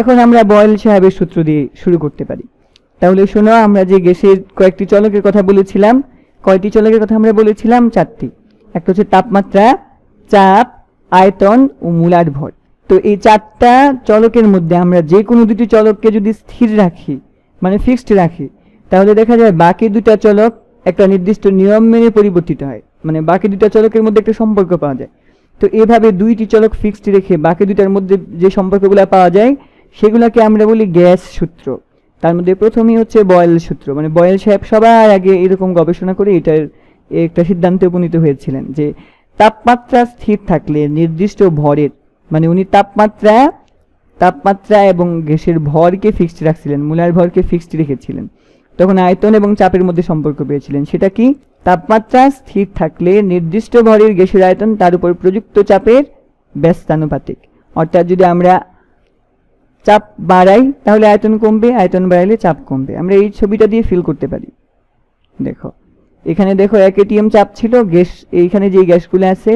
এখন আমরা বয়েল সাহেবের সূত্র দিয়ে শুরু করতে পারি। তাহলে শোনো, আমরা যে গ্যাসের কয়েকটি চলকের কথা বলেছিলাম, কয়টি চলকের কথা আমরা বলেছিলাম? চারটি। একটা হচ্ছে তাপমাত্রা, চাপ, আয়তন ও মূলার ভর। তো এই চারটা চলকের মধ্যে আমরা যে কোনো দুটি চলককে যদি স্থির রাখি মানে ফিক্সড রাখি, তাহলে দেখা যায় বাকি দুটা চলক একটা নির্দিষ্ট নিয়ম মেনে পরিবর্তিত হয়। মানে বাকি দুটা চলকের মধ্যে একটা সম্পর্ক পাওয়া যায়। তো এভাবে দুইটি চলক ফিক্সড রেখে বাকি দুটার মধ্যে যে সম্পর্কগুলো পাওয়া যায় সেগুলোকে আমরা বলি গ্যাস সূত্র। তার মধ্যে প্রথমেই হচ্ছে বয়েল সূত্র। মানে বয়েল সাহেব সবার আগে এরকম গবেষণা করে এটার একটা সিদ্ধান্তে উপনীত হয়েছিলেন যে তাপমাত্রা স্থির থাকলে নির্দিষ্ট ভরের মানে উনি তাপমাত্রা তাপমাত্রা এবং গ্যাসের ভরকে ফিক্সড রাখছিলেন, মূলার ভরকে ফিক্সড রেখেছিলেন। তখন আয়তন এবং চাপের মধ্যে সম্পর্ক পেয়েছিলেন। সেটা কি? তাপমাত্রা স্থির থাকলে নির্দিষ্ট ভরের গ্যাসের আয়তন তার উপর প্রযুক্ত চাপের ব্যস্তানুপাতিক। অর্থাৎ যদি আমরা চাপ বাড়াই, তাহলে আয়তন কমবে, আয়তন বাড়াইলে চাপ কমবে। আমরা এই ছবিটা দিয়ে ফিল করতে পারি। দেখো, এখানে দেখো এক এটিএম চাপ ছিল, গ্যাস, এইখানে যে গ্যাসগুলো আছে,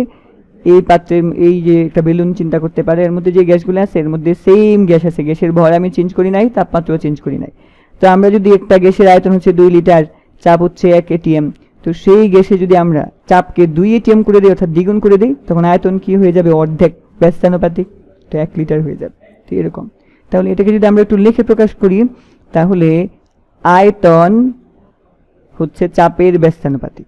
এই পাত্রের, এই যে একটা বেলুন চিন্তা করতে পারে, এর মধ্যে যে গ্যাসগুলো আছে, এর মধ্যে সেম গ্যাস আছে। গ্যাসের ভর আমি চেঞ্জ করি নাই, তাপমাত্রাও চেঞ্জ করি নাই। তো আমরা যদি একটা গ্যাসের আয়তন হচ্ছে দুই লিটার চাপ হচ্ছে এক এটিএম তো সেই গ্যাসে যদি আমরা চাপকে দুই এটিএম করে দিই, অর্থাৎ দ্বিগুণ করে দিই, তখন আয়তন কি হয়ে যাবে? অর্ধেক ব্যস্তানুপাতিক তো এক লিটার হয়ে যাবে। তো এরকম। তাহলে এটাকে যদি আমরা একটু লিখে প্রকাশ করি, তাহলে আয়তন হচ্ছে চাপের ব্যস্তানুপাতিক।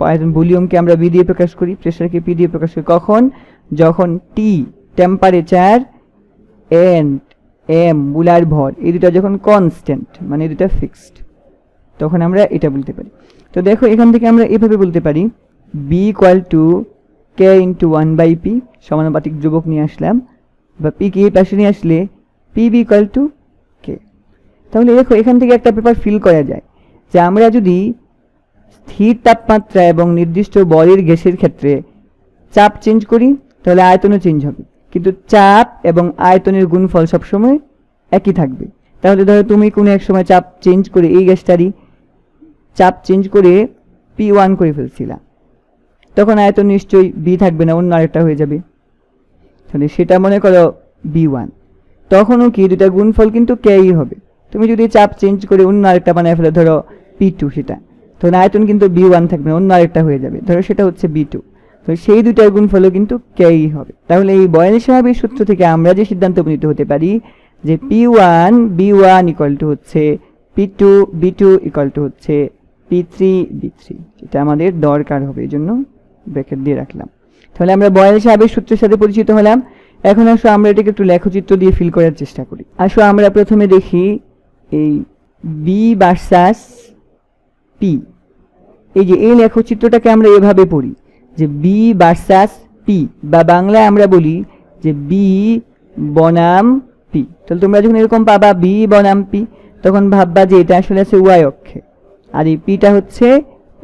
আয়তন ভলিউমকে আমরা বি দিয়ে প্রকাশ করি প্রেশারকে পি দিয়ে প্রকাশ করি। কখন? যখন টি টেম্পারেচার এন্ড এম বুলার ভর, এই দুটা যখন কনস্ট্যান্ট মানে দুটা ফিক্সড তখন আমরা এটা বলতে পারি। তো দেখো, এখান থেকে আমরা এভাবে বলতে পারি B equal to K into one by P সমানুপাতিক যুবক নিয়ে আসলাম। বা পি কে এই নিয়ে আসলে P B equal to K তাহলে দেখো, এখান থেকে একটা পেপার ফিল করা যায় যে আমরা যদি স্থির তাপমাত্রা এবং নির্দিষ্ট বলের গ্যাসের ক্ষেত্রে চাপ চেঞ্জ করি, তাহলে আয়তনও চেঞ্জ হবে। কিন্তু চাপ এবং আয়তনের গুণফল সবসময় একই থাকবে। তাহলে ধরো তুমি কোনো এক সময় চাপ চেঞ্জ করে এই গ্যাসটারই চাপ চেঞ্জ করে পি ওয়ান করে ফেলছিলা। তখন আয়তন নিশ্চয়ই বি থাকবে না, অন্য আরেকটা হয়ে যাবে। তাহলে সেটা মনে করো বি ওয়ান তখনও কি দুটা গুণফল কিন্তু কেই হবে। তুমি যদি চাপ চেঞ্জ করে অন্য আরেকটা বানায় ফেলে, ধরো পি টু সেটা। তখন আয়তন কিন্তু বি ওয়ান থাকবে, অন্য আরেকটা হয়ে যাবে। ধরো সেটা হচ্ছে বি টু তো সেই দুটার গুণফলও কিন্তু কেই হবে। তাহলে এই বয়ান সাহেবের সূত্র থেকে আমরা যে সিদ্ধান্ত উপনীত হতে পারি, যে P one B one equal to হচ্ছে P two B two equal to হচ্ছে পি থ্রি বি থ্রি এটা আমাদের দরকার হবে এই জন্য ব্র্যাকেট দিয়ে রাখলাম। তাহলে আমরা বয়াল সাহেবের সূত্রের সাথে পরিচিত হলাম। এখন আসো, আমরা এটাকে একটু লেখচিত্র দিয়ে ফিল করার চেষ্টা করি। আসো, আমরা প্রথমে দেখি এই বি ভার্সাস পি এই যে, এই লেখচিত্রটাকে আমরা এভাবে পড়ি যে বি ভার্সাস পি বা বাংলায় আমরা বলি যে বি বনাম পি তাহলে তোমরা যখন এরকম পাবা বি বনাম পি তখন ভাববা যে এটা আসলে আছে ওয়াই অক্ষে। আর এই পিটা হচ্ছে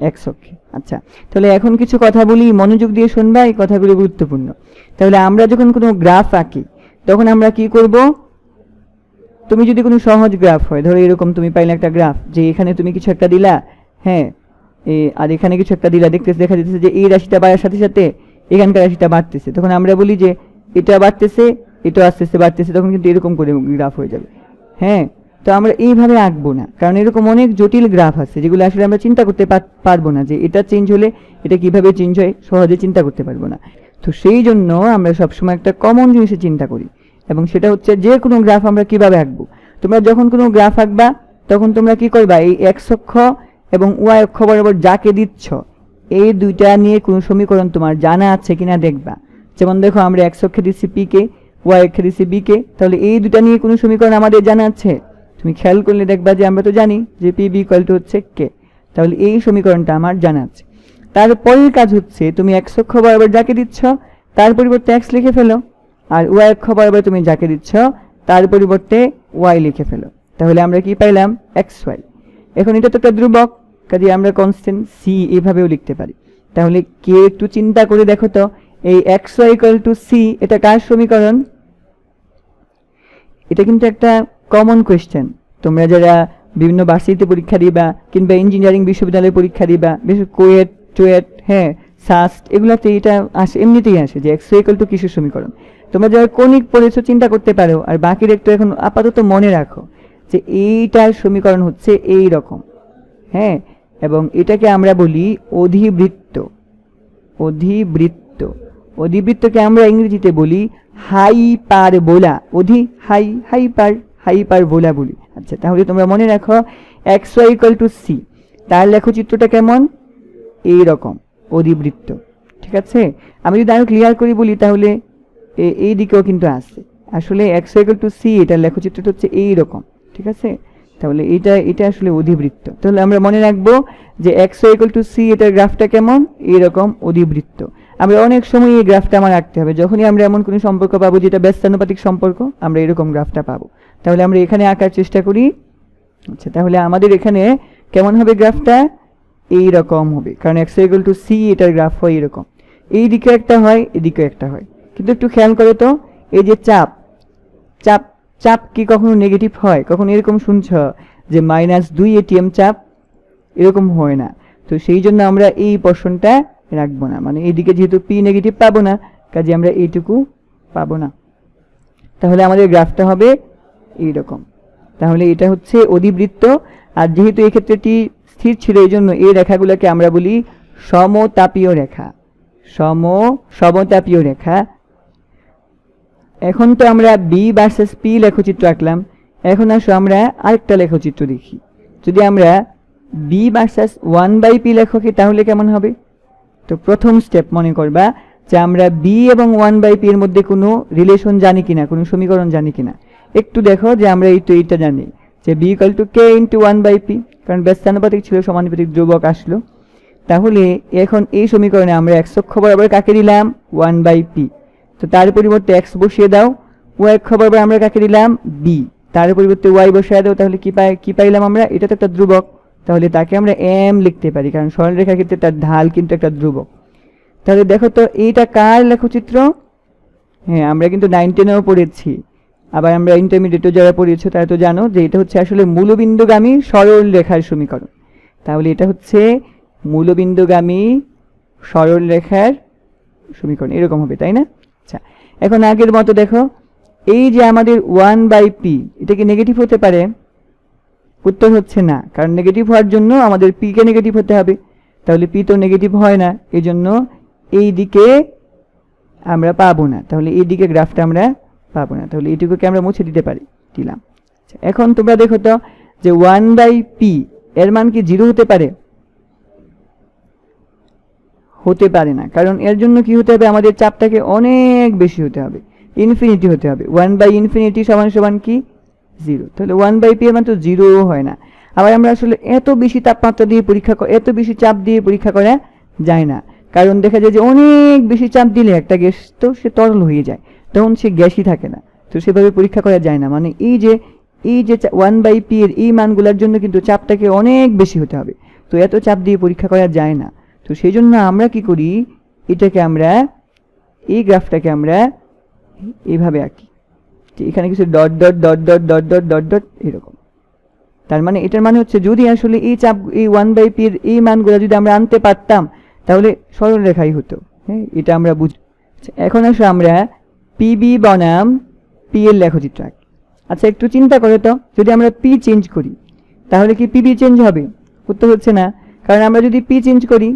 এক্স অক্ষে। আচ্ছা তাহলে এখন কিছু কথা বলি, মনোযোগ দিয়ে শুনবা, এই কথাগুলো গুরুত্বপূর্ণ। তাহলে আমরা যখন কোনো গ্রাফ আঁকি, তখন আমরা কি করব? তুমি যদি কোনো সহজ গ্রাফ হয়, ধরো এরকম তুমি পাইলে একটা গ্রাফ, যে এখানে তুমি কিছু একটা দিলা হ্যাঁ আর এখানে কিছু একটা দিলা, দেখতেছে, দেখা যাচ্ছে যে এই রাশিটা বাড়ার সাথে সাথে এখানকার রাশিটা বাড়তেছে। তখন আমরা বলি যে এটা বাড়তেছে, এটা আস্তে আস্তে বাড়তেছে, তখন কিন্তু এরকম করে গ্রাফ হয়ে যাবে। হ্যাঁ তো আমরা এইভাবে আঁকবো না। কারণ এরকম অনেক জটিল গ্রাফ আছে যেগুলো আসলে আমরা চিন্তা করতে পারব না যে এটা চেঞ্জ হলে এটা কীভাবে চেঞ্জ হয়, সহজে চিন্তা করতে পারব না। তো সেই জন্য আমরা সবসময় একটা কমন জিনিসের চিন্তা করি এবং সেটা হচ্ছে যে কোনো গ্রাফ আমরা কীভাবে আঁকবো। তোমরা যখন কোনো গ্রাফ আঁকবা, তখন তোমরা কি করবা? এই এক্স অক্ষ এবং ওয়াই অক্ষ বরাবর যাকে দিচ্ছ, এই দুইটা নিয়ে কোনো সমীকরণ তোমার জানা আছে কিনা দেখবা। যেমন দেখো, আমরা এক্স অক্ষে দিচ্ছি পি কে ওয়াই অক্ষে দিচ্ছি বি কে, তাহলে এই দুটা নিয়ে কোনো সমীকরণ আমাদের জানা আছে? তুমি খেয়াল করলে দেখবা যে আমরা তো জানি যে পি বি ইকুয়াল টু হচ্ছে কে। তাহলে এই সমীকরণটা আমার জানা আছে। তারপরের কাজ হচ্ছে, তুমি এক্স অক্ষ বরাবর যাকে দিচ্ছ, তার পরিবর্তে এক্স লিখে ফেলো। আর ওয়াই অক্ষ বরাবর তুমি যাকে দিচ্ছ, তার পরিবর্তে ওয়াই লিখে ফেলো। তাহলে আমরা কি পাইলাম? এক্স ওয়াই এখন এটা তো একটা ধ্রুবক, কাজে আমরা কনস্ট্যান্ট সি এভাবেও লিখতে পারি। তাহলে কে একটু চিন্তা করে দেখো তো, এই X Y equal to C এটা কার সমীকরণ? এটা কিন্তু একটা কমন কোয়েশ্চেন তোমরা যারা বিভিন্ন ভার্সিটিতে পরীক্ষা দিবা কিংবা ইঞ্জিনিয়ারিং বিশ্ববিদ্যালয়ে পরীক্ষা দিবা, বিশেষ কোয়েট টুয়েট হ্যাঁ সাস্ট এগুলাতে এটা আসে, এমনিতেই আসে যে এক্স ইকুয়াল টু কিসের সমীকরণ। তোমরা যারা কণিক পড়েছো, চিন্তা করতে পারো, আর বাকির একটু এখন আপাতত মনে রাখো যে এইটার সমীকরণ হচ্ছে এই রকম হ্যাঁ এবং এটাকে আমরা বলি অধিবৃত্ত অধিবৃত্ত, অধিবৃত্তকে আমরা ইংরেজিতে বলি হাই পার বোলা অধি হাই হাই পার হাই পার বোলা আচ্ছা তাহলে তোমরা মনে রাখো, X Y equal to C তার লেখচিত্রটা কেমন? এই রকম অধিবৃত্ত। ঠিক আছে? আমি যদি আরও ক্লিয়ার করি বলি, তাহলে এই দিকেও কিন্তু আছে। আসলে এক্স ইকুয়াল টু সি এটার লেখচিত্রটা হচ্ছে এই রকম ঠিক আছে? তাহলে এটা এটা আসলে অধিবৃত্ত। তাহলে আমরা মনে রাখব যে এক্স ইকুয়াল টু সি এটার গ্রাফটা কেমন? এইরকম, অধিবৃত্ত। আমরা অনেক সময় এই গ্রাফটা আমার রাখতে হবে। যখনই আমরা এমন কোনো সম্পর্ক পাবো যেটা ব্যস্তানুপাতিক সম্পর্ক, আমরা এরকম গ্রাফটা পাবো। তাহলে আমরা এখানে আঁকার চেষ্টা করি। আচ্ছা তাহলে আমাদের এখানে কেমন হবে গ্রাফটা? এই রকম হবে, কারণ এক্স ইকুয়াল টু সি এটার গ্রাফ হয় এরকম। এই দিকে একটা হয়, এদিকে একটা হয়। কিন্তু একটু খেয়াল করে তো, এই যে চাপ চাপ চাপ কি কখনো নেগেটিভ হয়? কখনো এরকম শুনছ যে মাইনাস দুই এটিএম চাপ? এরকম হয় না। তো সেই জন্য আমরা এই পোর্শনটা রাখব না। মানে এইদিকে যেহেতু পি নেগেটিভ পাবো না, কাজে আমরা এইটুকু পাবো না। তাহলে আমাদের গ্রাফটা হবে এইরকম। তাহলে এটা হচ্ছে অধিবৃত্ত। আর যেহেতু এই ক্ষেত্রেটি স্থির ছিল, এই জন্য এই রেখাগুলোকে আমরা বলি সমতাপীয় রেখা। সম, সমতাপীয় রেখা। এখন তো আমরা বি ভার্সেস পি লেখচিত্র আঁকলাম। এখন আসো আমরা আরেকটা লেখচিত্র দেখি। যদি আমরা B versus one by P লেখকি তাহলে কেমন হবে? তো প্রথম স্টেপ মনে করবা যে আমরা বি এবং ওয়ান বাই পি এর মধ্যে কোনো রিলেশন জানি কিনা, কোনো সমীকরণ জানি কিনা। একটু দেখো যে আমরা এই তো এইটা জানি যে B equal to K into one by P কারণ ব্যস্তানুপাতিক ছিল, সমানুপাতিক ধ্রুবক আসলো। তাহলে এখন এই সমীকরণে আমরা এক অক্ষ বরাবর কাকে দিলাম? ওয়ান বাই পি তো তার পরিবর্তে এক্স বসিয়ে দাও। ওয়াই অক্ষ বরাবর আমরা কাকে দিলাম? বি তার পরিবর্তে ওয়াই বসিয়ে দাও, তাহলে কি পাই কি পাইলাম আমরা? এটা তো একটা ধ্রুবক। তাহলে তাকে আমরা এম লিখতে পারি, কারণ সরলরেখার ক্ষেত্রে তার ঢাল কিন্তু একটা ধ্রুবক। তাহলে দেখো তো, এইটা কার লেখচিত্র? হ্যাঁ আমরা কিন্তু নাইন টেনেও পড়েছি। আবার আমরা ইন্টারমিডিয়েটও যারা পড়িয়েছো তারা তো জানো যে এটা হচ্ছে আসলে মূলবিন্দুগামী সরল রেখার সমীকরণ। তাহলে এটা হচ্ছে মূলবিন্দুগামী সরল রেখার সমীকরণ। এরকম হবে, তাই না? আচ্ছা এখন আগের মতো দেখো, এই যে আমাদের ওয়ান বাই পি এটা কি নেগেটিভ হতে পারে? উত্তর হচ্ছে না, কারণ নেগেটিভ হওয়ার জন্য আমাদের পিকে নেগেটিভ হতে হবে। তাহলে পি তো নেগেটিভ হয় না এই জন্য এই দিকে আমরা পাবো না। তাহলে এই দিকে গ্রাফটা আমরা পাবো না। তাহলে এইটুকুকে আমরা মুছে দিতে পারি দিলাম। আচ্ছা, এখন তোমরা দেখো তো যে ওয়ান বাই পি এর মান কি জিরো হতে পারে? হতে পারে না কারণ এর জন্য কি হতে হবে? আমাদের চাপটাকে অনেক বেশি হতে হবে। ইনফিনিটি হতে হবে। ওয়ান বাই ইনফিনিটি সমান সমান কি? জিরো তাহলে ওয়ান বাই পি এর মান তো জিরো হয় না। আবার আমরা আসলে এত বেশি তাপমাত্রা দিয়ে পরীক্ষা এত বেশি চাপ দিয়ে পরীক্ষা করা যায় না। কারণ দেখা যায় যে অনেক বেশি চাপ দিলে একটা গ্যাস তো সে তরল হয়ে যায়। তখন সে গ্যাসই থাকে না। তো সেভাবে পরীক্ষা করা যায় না। মানে এই যে এই যে ওয়ান বাই পি এর এই মানগুলোর জন্য কিন্তু চাপটাকে অনেক বেশি হতে হবে। তো এত চাপ দিয়ে পরীক্ষা করা যায় না। তো সেই জন্য আমরা কি করি এটাকে আমরা এই গ্রাফটাকে আমরা এইভাবে আঁকি। যে এখানে কিছু dot dot dot dot dot dot dot dot এরকম। তার মানে এটার মানে হচ্ছে যদি আসলে এই চাপ এই ওয়ান বাই পি এর এই মানগুলো যদি আমরা আনতে পারতাম তাহলে সরল রেখাই হতো। হ্যাঁ এটা আমরা বুঝ আচ্ছা, এখন আসলে আমরা পিবি বনাম পি এর লেখচিত্র আঁকি আচ্ছা একটু চিন্তা করে তো, যদি আমরা পি চেঞ্জ করি, তাহলে কি পিবি চেঞ্জ হবে? উত্তর হচ্ছে না, কারণ আমরা যদি পি চেঞ্জ করি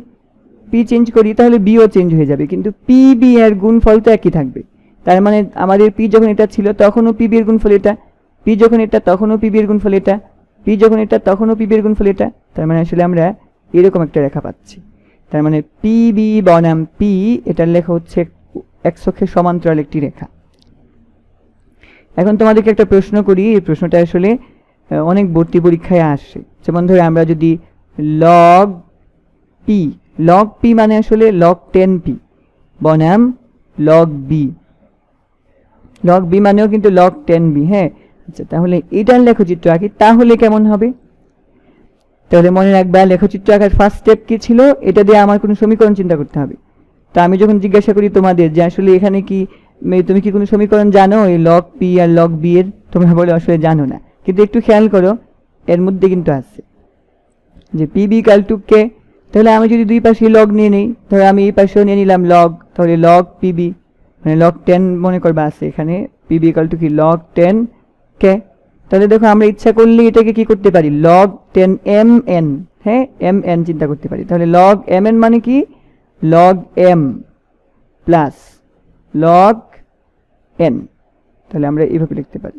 পি চেঞ্জ করি, তাহলে বিও চেঞ্জ হয়ে যাবে, কিন্তু পি বি এর গুণফল তো একই থাকবে। তার মানে আমাদের পি যখন এটা ছিল, তখনও পি বি এর গুণফল এটা পি যখন এটা, তখনও পি বি এর গুণফল এটা পি যখন এটা, তখনও পি বি এর গুণফল এটা, তার মানে আসলে আমরা এরকম একটা রেখা পাচ্ছি। তার মানে পি বি বনাম পি এটার লেখা হচ্ছে এক অক্ষের সমান্তরাল একটি রেখা। এখন তোমাদেরকে একটা প্রশ্ন করি, এই প্রশ্নটা আসলে অনেক ভর্তি পরীক্ষায় আসে। যেমন ধরে, আমরা যদি লগ পি লগ পি মানে আসলে লগ টেন পি বনাম লগ বি লগ বি মানেও কিন্তু লগ টেন বি হ্যাঁ? আচ্ছা তাহলে এটার লেখচিত্র আঁকি, তাহলে কেমন হবে? তাহলে মনে রাখবা, লেখচিত্র আঁকার ফার্স্ট স্টেপ কি ছিল? এটা দিয়ে আমার কোনো সমীকরণ চিন্তা করতে হবে। তো আমি যখন জিজ্ঞাসা করি তোমাদের যে আসলে এখানে কি তুমি কি কোনো সমীকরণ জানো? এই লগ পি আর লগ বি এর? তোমরা বলে আসলে জানো না। কিন্তু একটু খেয়াল করো, এর মধ্যে কিন্তু আছে। যে P B equal to K তাহলে আমি যদি দুই পাশে লগ নিয়ে নিই, তাহলে আমি এই পাশেও নিয়ে নিলাম লগ তাহলে লগ পিবি মানে লগ টেন মনে করবা আছে এখানে। পিবি ইকাল টু কি? লগ টেন কে তাহলে দেখো আমরা ইচ্ছা করলে এটাকে কি করতে পারি? লগ টেন এম এন হ্যাঁ? এম এন চিন্তা করতে পারি। তাহলে লগ এম এন মানে কি? Log M plus log N তাহলে আমরা এইভাবে লিখতে পারি।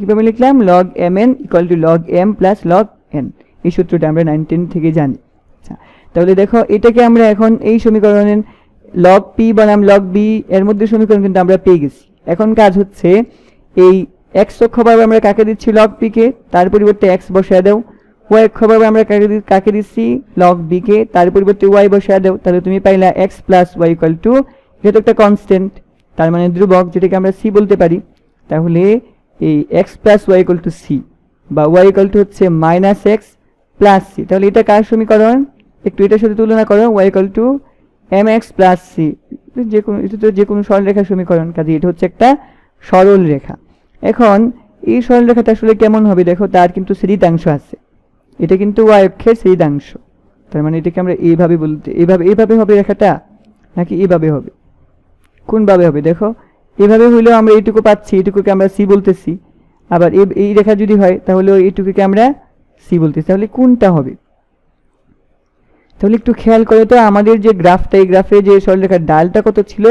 কীভাবে লিখলাম? Log M N equal to log M plus log N এই সূত্রটা আমরা নাইনটিন থেকে জানি। আচ্ছা তাহলে দেখো, এটাকে আমরা এখন এই সমীকরণের লগ পি বনাম লগ বি এর মধ্যে সমীকরণ কিন্তু আমরা পেয়ে গেছি। এখন কাজ হচ্ছে এই এক্স অক্ষভাবে আমরা কাকে দিচ্ছি? লগ পি কে। তার পরিবর্তে এক্স বসিয়ে দাও। ওয়াই অক্ষভাবে আমরা কাকে কাকে দিচ্ছি? লগ বি কে। তার পরিবর্তে ওয়াই বসিয়ে দাও। তাহলে তুমি পাইলা X plus Y equal to যেহেতু একটা কনস্ট্যান্ট তার মানে ধ্রুবক, যেটাকে আমরা সি বলতে পারি। তাহলে এই X plus Y equal to C বা ওয়াই ইকুয়াল টু হচ্ছে মাইনাস এক্স প্লাস সি তাহলে এটা কার সমীকরণ? একটু এটার সাথে তুলনা করো। Y equal to M X plus C যে কোনো এটা তো যে কোনো সরলরেখার সমীকরণ। কাজে এটা হচ্ছে একটা সরল রেখা এখন এই সরলরেখাটা আসলে কেমন হবে? দেখো, তার কিন্তু শ্রীতাংশ আছে। এটা কিন্তু ওয়াই অক্ষের শ্রীতাংশ তার মানে এটাকে আমরা এইভাবে বলতে এইভাবে এইভাবে হবে রেখাটা? নাকি এইভাবে হবে? কোনভাবে হবে? দেখো এভাবে হইলেও আমরা এইটুকু পাচ্ছি, এইটুকুকে আমরা সি বলতেছি। আবার এই রেখা যদি হয়, তাহলে এইটুকুকে আমরা সি বলতেছি। তাহলে কোনটা হবে? তাহলে একটু খেয়াল করে তো, আমাদের যে গ্রাফটা, এই গ্রাফে যে সরলরেখার ডালটা কত ছিল?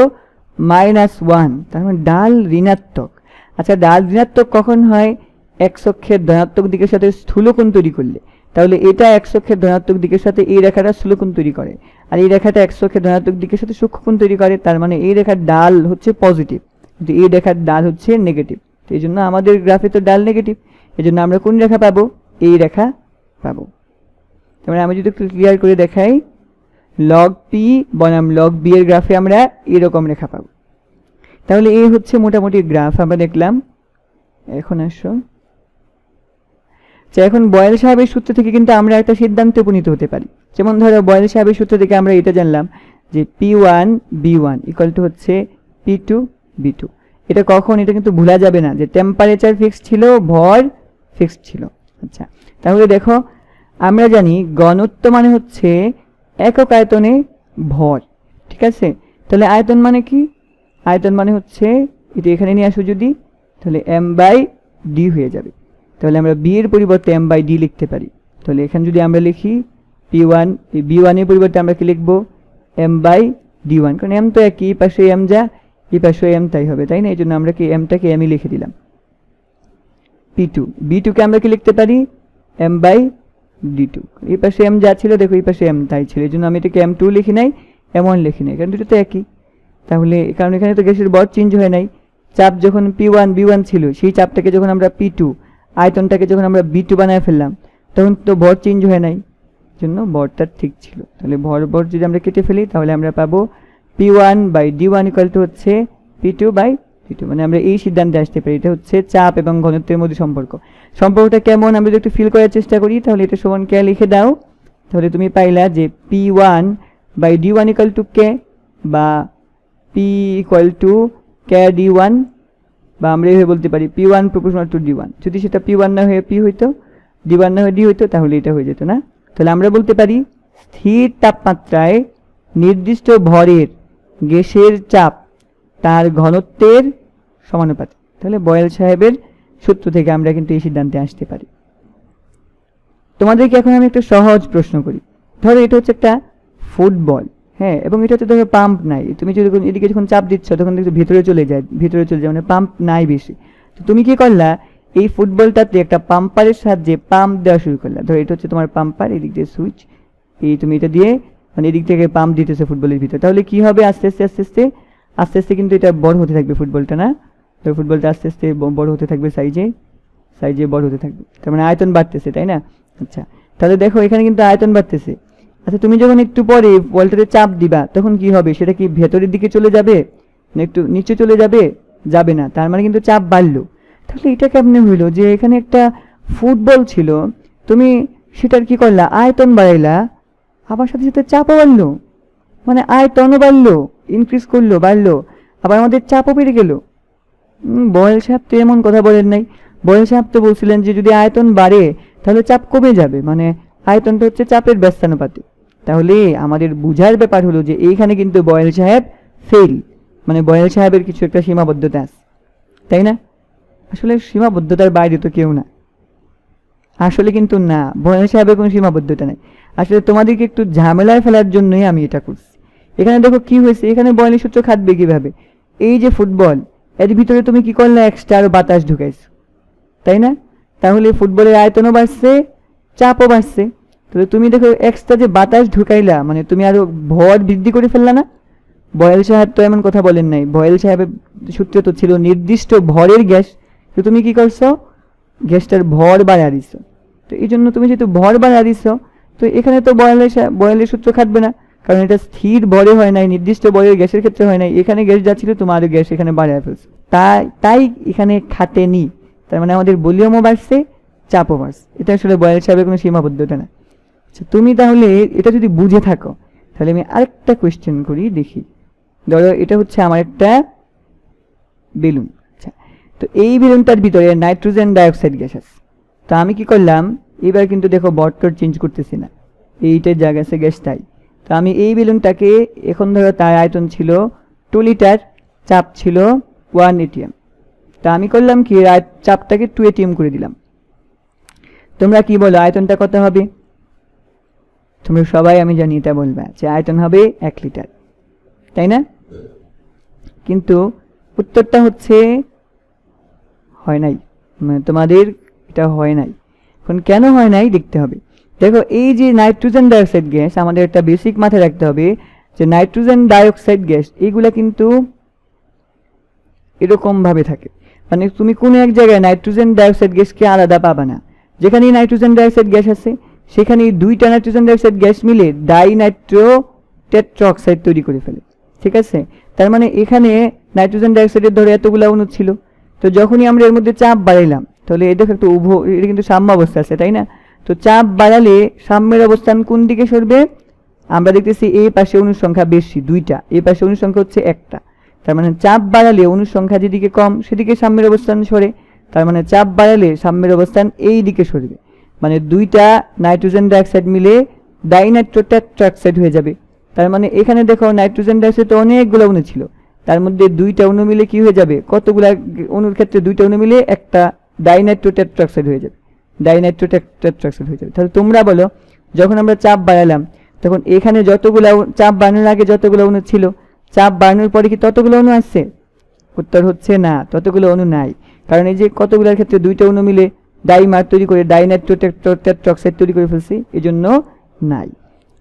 Minus one. তার মানে ডাল ঋণাত্মক। আচ্ছা ডাল ঋণাত্মক কখন হয়? এক অক্ষের ধনাত্মক দিকের সাথে স্থূলকোণ তৈরি করলে। তাহলে এটা এক অক্ষের ধনাত্মক দিকের সাথে এই রেখাটা স্থূলকোণ তৈরি করে। আর এই রেখাটা এক অক্ষের ধনাত্মক দিকের সাথে সূক্ষ্মকোণ তৈরি করে, তার মানে এই রেখার ডাল হচ্ছে পজিটিভ কিন্তু এই রেখার ডাল হচ্ছে নেগেটিভ তো এই জন্য আমাদের গ্রাফে তো ডাল নেগেটিভ এই জন্য আমরা কোন রেখা পাবো? এই রেখা পাবো। তার মানে আমি যদি একটু ক্লিয়ার করে দেখাই লগ পি বনাম লগ বি এর গ্রাফে আমরা এরকম রেখা পাবো। তাহলে এই হচ্ছে মোটামুটি গ্রাফ আমরা দেখলাম। এখন আসো। আচ্ছা এখন বয়েল সাহেবের সূত্র থেকে কিন্তু আমরা একটা সিদ্ধান্তে উপনীত হতে পারি। যেমন ধরো বয়েল সাহেবের সূত্র থেকে আমরা এটা জানলাম যে P one, V one equal to হচ্ছে পি টু, বি টু। এটা কখন? এটা কিন্তু ভোলা যাবে না যে টেম্পারেচার ফিক্সড ছিল, ভর ফিক্সড ছিল। আচ্ছা তাহলে দেখো, আমরা জানি ঘনত্ব মানে হচ্ছে একক আয়তনে ভর, ঠিক আছে? তাহলে আয়তন মানে কি? আয়তন মানে হচ্ছে, এটা এখানে নিয়ে আসো যদি, তাহলে এম বাই ডি হয়ে যাবে। তাহলে আমরা বি এর পরিবর্তে এম বাই ডি লিখতে পারি। তাহলে এখানে যদি আমরা লিখি পি ওয়ান বি ওয়ানের পরিবর্তে আমরা কি লিখব? এম বাই ডি ওয়ান কারণ এম তো একই পাশে এম যা, এই পাশে এম তাই হবে, তাই না? এই জন্য আমরা কি এমটাকে এমই লিখে দিলাম। পি টু বি টুকে আমরা কি লিখতে পারি? এম বাই ডি টু এই পাশে এম যা ছিল, দেখো এই পাশে এম তাই ছিল। এই জন্য আমি এটাকে এম টু লিখি নাই এম ওয়ান লিখি নাই, কারণ দুটো তো একই। তাহলে, কারণ এখানে তো গ্যাসের বর চেঞ্জ হয় নাই। চাপ যখন পি ওয়ান বি ওয়ান ছিল, সেই চাপটাকে যখন আমরা পি টু আয়তনটাকে যখন আমরা বি টু বানায় ফেললাম, তখন তো ভর চেঞ্জ হয় নাই। জন্য ভরটা ঠিক ছিল। তাহলে ভর ভর যদি আমরা কেটে ফেলি, তাহলে আমরা পাবো P one by D one equal to হচ্ছে P two by P two মানে আমরা এই সিদ্ধান্তে আসতে পারি, এটা হচ্ছে চাপ এবং ঘনত্বের মধ্যে সম্পর্ক। সম্পর্কটা কেমন? আমরা যদি একটু ফিল করার চেষ্টা করি, তাহলে এটা সমান কে লিখে দাও? তাহলে তুমি পাইলা যে P one by D one equal to K বা P equal to K D one বা আমরা এইভাবে বলতে পারি P one proportional to D one যদি সেটা পি ওয়ান না হয়ে পি হইতো ডি ওয়ান না হয়ে ডি হইতো, তাহলে এটা হয়ে যেত না। তাহলে আমরা বলতে পারি স্থির তাপমাত্রায় নির্দিষ্ট ভরের গ্যাসের চাপ তার ঘনত্বের সমানুপাতিক তাহলে বয়েল সাহেবের সূত্র থেকে আমরা কিন্তু এই সিদ্ধান্তে আসতে পারি। তোমাদেরকে এখন আমি একটা সহজ প্রশ্ন করি। ধরো এটা হচ্ছে একটা ফুটবল। হ্যাঁ এবং এটা হচ্ছে ধরো পাম্প নাই। তুমি যদি এদিকে যখন চাপ দিচ্ছ, তখন দেখছ ভিতরে চলে যায়, ভিতরে চলে যায় মানে পাম্প নাই বেশি। তো তুমি কি করলা? এই ফুটবলটাতে একটা পাম্পারের সাহায্যে পাম্প দেওয়া শুরু করলা। ধরো এটা হচ্ছে তোমার পাম্পার এদিক দিয়ে সুইচ এই তুমি এটা দিয়ে মানে এদিক থেকে পাম্প দিতেছে ফুটবলের ভিতরে। তাহলে কি হবে? আস্তে আস্তে আস্তে আস্তে আস্তে আস্তে কিন্তু এটা বড় হতে থাকবে ফুটবলটা, না? তো ফুটবলটা আস্তে আস্তে বড় হতে থাকবে সাইজে সাইজে বড় হতে থাকবে। তার মানে আয়তন বাড়তেছে, তাই না? আচ্ছা তাহলে দেখো এখানে কিন্তু আয়তন বাড়তেছে। আচ্ছা তুমি যখন একটু পরে বলটাতে চাপ দিবা, তখন কি হবে? সেটা কি ভেতরের দিকে চলে যাবে? না একটু নিচে চলে যাবে? যাবে না। তার মানে কিন্তু চাপ বাড়লো। তাহলে এটা কেমনে হইল যে এখানে একটা ফুটবল ছিল, তুমি সেটার কি করলা? আয়তন বাড়াইলা, আবার সাথে সাথে চাপও বাড়লো। মানে আয়তনও বাড়লো ইনক্রিজ করল, বাড়লো। আবার আমাদের চাপও বেড়ে গেল। বয়েল সাহেব তো এমন কথা বলেন নাই। বয়েল সাহেব তো বলছিলেন যে যদি আয়তন বাড়ে, তাহলে চাপ কমে যাবে। মানে আয়তনটা হচ্ছে চাপের ব্যস্তানুপাতিক। তাহলে আমাদের বুঝার ব্যাপার হলো যে এইখানে কিন্তু বয়েল সাহেব ফেল মানে বয়েল সাহেবের কিছু একটা সীমাবদ্ধতা আছে, তাই না? আসলে সীমাবদ্ধতার বাইরে তো কেউ না। আসলে কিন্তু না, বয়েল সাহেবের কোনো সীমাবদ্ধতা নেই। আসলে তোমাদেরকে একটু ঝামেলায় ফেলার জন্যই আমি এটা করছি। এখানে দেখো কি হয়েছে, এখানে বয়লের সূত্র খাটবে কীভাবে? এই যে ফুটবল, এর ভিতরে তুমি কি করলে এক্সট্রা আরও বাতাস ঢুকাইছো? তাই না? তাহলে ফুটবলের আয়তনও বাড়ছে, চাপও বাড়ছে। তাহলে তুমি দেখো এক্সট্রা যে বাতাস ঢুকাইলা মানে তুমি আরও ভর বৃদ্ধি করে ফেললা না? বয়েল সাহেব তো এমন কথা বলেন নাই। বয়েল সাহেবের সূত্রে তো ছিল নির্দিষ্ট ভরের গ্যাস। তো তুমি কি করছ? গ্যাসটার ভর বাড়া দিছো। তো এই জন্য তুমি যেহেতু ভর বাড়া দিছো, তো এখানে তো বয়েলের সা- বয়েলের সূত্র খাটবে না। কারণ এটা স্থির ভরে হয় নাই, নির্দিষ্ট ভরের গ্যাসের ক্ষেত্রে হয় নাই। এখানে গ্যাস যাচ্ছিল তোমার আরও গ্যাস এখানে বাড়ায় ফেলছো। তাই তাই এখানে খাটেনি। তার মানে আমাদের ভলিউমও বাড়ছে, চাপও বাড়ছে। এটা আসলে বয়েল সাহেবের কোনো সীমাবদ্ধতা না। আচ্ছা তুমি তাহলে এটা যদি বুঝে থাকো, তাহলে আমি আরেকটা কোয়েশ্চেন করি, দেখি। ধরো, এটা হচ্ছে আমার একটা বেলুন। আচ্ছা তো এই বেলুনটার ভিতরে নাইট্রোজেন ডাইঅক্সাইড গ্যাস আছে। তো আমি কি করলাম, এবার কিন্তু দেখো বটর চেঞ্জ করতেছি না। এইটার জায়গা আছে গ্যাসটাই তো আমি এই বেলুনটাকে, এখন ধরো তার আয়তন ছিল টু লিটার চাপ ছিল ওয়ান এটিএম তা আমি করলাম কি, চাপটাকে টু এটিএম করে দিলাম। তোমরা কি বলো, আয়তনটা কত হবে? তোমরা সবাই আমি জানি এটা বলবে যে আয়তন হবে এক লিটার, তাই না? কিন্তু উত্তরটা হচ্ছে হয় নাই। মানে তোমাদের এটা হয় নাই। এখন কেন হয় নাই দেখতে হবে। দেখো, এই যে নাইট্রোজেন ডাইঅক্সাইড গ্যাস, আমাদের একটা বেসিক মাথায় রাখতে হবে যে নাইট্রোজেন ডাইঅক্সাইড গ্যাস, এইগুলা কিন্তু এরকম ভাবে থাকে। মানে তুমি কোনো এক জায়গায় নাইট্রোজেন ডাইঅক্সাইড গ্যাসকে আলাদা পাবা না। যেখানেই নাইট্রোজেন ডাইঅক্সাইড গ্যাস আছে সেখানে দুইটা নাইট্রোজেন ডাইঅক্সাইড গ্যাস মিলে ডাই নাইট্রো টেট্রাঅক্সাইড তৈরি করে ফেলে। ঠিক আছে? তার মানে এখানে নাইট্রোজেন ডাইঅক্সাইডের ধরে এতগুলা অণু ছিল। তো যখনই আমরা এর মধ্যে চাপ বাড়াইলাম, তাহলে এই দেখো একটা উভ, এটা কিন্তু সাম্য অবস্থা আছে, তাই না? তো চাপ বাড়ালে সাম্যের অবস্থান কোন দিকে সরবে? আমরা দেখতেছি এই পাশে অনুর সংখ্যা বেশি, দুইটা। এই পাশে অনুর সংখ্যা হচ্ছে একটা। তার মানে চাপ বাড়ালে অনুর সংখ্যা যেদিকে কম, সেদিকে সাম্যের অবস্থান সরে। তার মানে চাপ বাড়ালে সাম্যের অবস্থান এই দিকে সরবে। মানে দুইটা নাইট্রোজেন ডাইঅক্সাইড মিলে ডাইনাইট্রো টেট্রাঅক্সাইড হয়ে যাবে। তার মানে এখানে দেখো নাইট্রোজেন ডাইঅক্সাইড তো অনেকগুলো অণু ছিল। তার মধ্যে দুইটা অণু মিলে কি হয়ে যাবে? কতগুলা অণুর ক্ষেত্রে দুইটা অণু মিলে একটা ডাইনাইট্রো টেট্রাঅক্সাইড হয়ে যাবে। ডাইনাইট্রো টেট্রাঅক্সাইড হয়ে যাবে। তাহলে তোমরা বলো, যখন আমরা চাপ বাড়ালাম, তখন এখানে যতগুলো চাপ বাড়ানোর আগে যতগুলো অণু ছিল, চাপ বাড়ানোর পরে কি ততগুলো অণু আসছে? উত্তর হচ্ছে না, ততগুলো অণু নাই। কারণ এই যে কতগুলোর ক্ষেত্রে দুইটা অণু মিলে ডাইমার তৈরি করে ডাইনাইট্রো টেট্রাঅক্সাইড তৈরি করে ফেলছি এই জন্য নাই।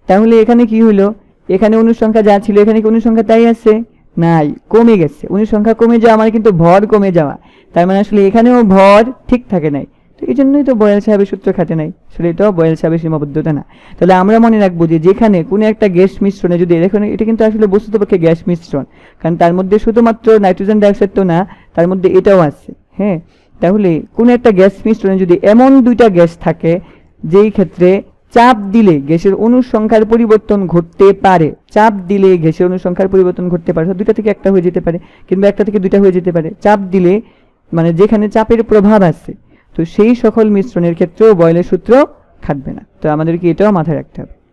তাহলে এখানে কি হলো? এখানে অনুসংখ্যা যা ছিল, এখানে কি অনুসংখ্যা তাই আছে? নাই, কমে গেছে। অনুসংখ্যা কমে যাওয়া মানে কিন্তু ভর কমে যাওয়া। তার মানে আসলে এখানেও ভর ঠিক থাকে নাই। তো এই জন্যই তো বয়েল সাহেবের সূত্র খাটে নাই। আসলে এটাও বয়েল সাহেবের সীমাবদ্ধতা না। তাহলে আমরা মনে রাখব যে যেখানে কোনো একটা গ্যাস মিশ্রণে যদি এখানে এটা কিন্তু আসলে বস্তুতপক্ষে গ্যাস মিশ্রণ। কারণ তার মধ্যে শুধুমাত্র নাইট্রোজেন ডাইঅক্সাইড তো না, তার মধ্যে এটাও আছে। হ্যাঁ? তাহলে কোনো একটা গ্যাস মিশ্রণে যদি এমন দুইটা গ্যাস থাকে, যেই ক্ষেত্রে চাপ দিলে গ্যাসের অনুসংখ্যার পরিবর্তন ঘটতে পারে। চাপ দিলে গ্যাসের অনুসংখ্যার পরিবর্তন ঘটতে পারে। দুইটা থেকে একটা হয়ে যেতে পারে, কিংবা একটা থেকে দুইটা হয়ে যেতে পারে। চাপ দিলে মানে যেখানে চাপের প্রভাব আছে, তো সেই সকল মিশ্রণের ক্ষেত্রেও বয়লের সূত্র খাটবে না। তো আমাদেরকে এটাও মাথায় রাখতে হবে।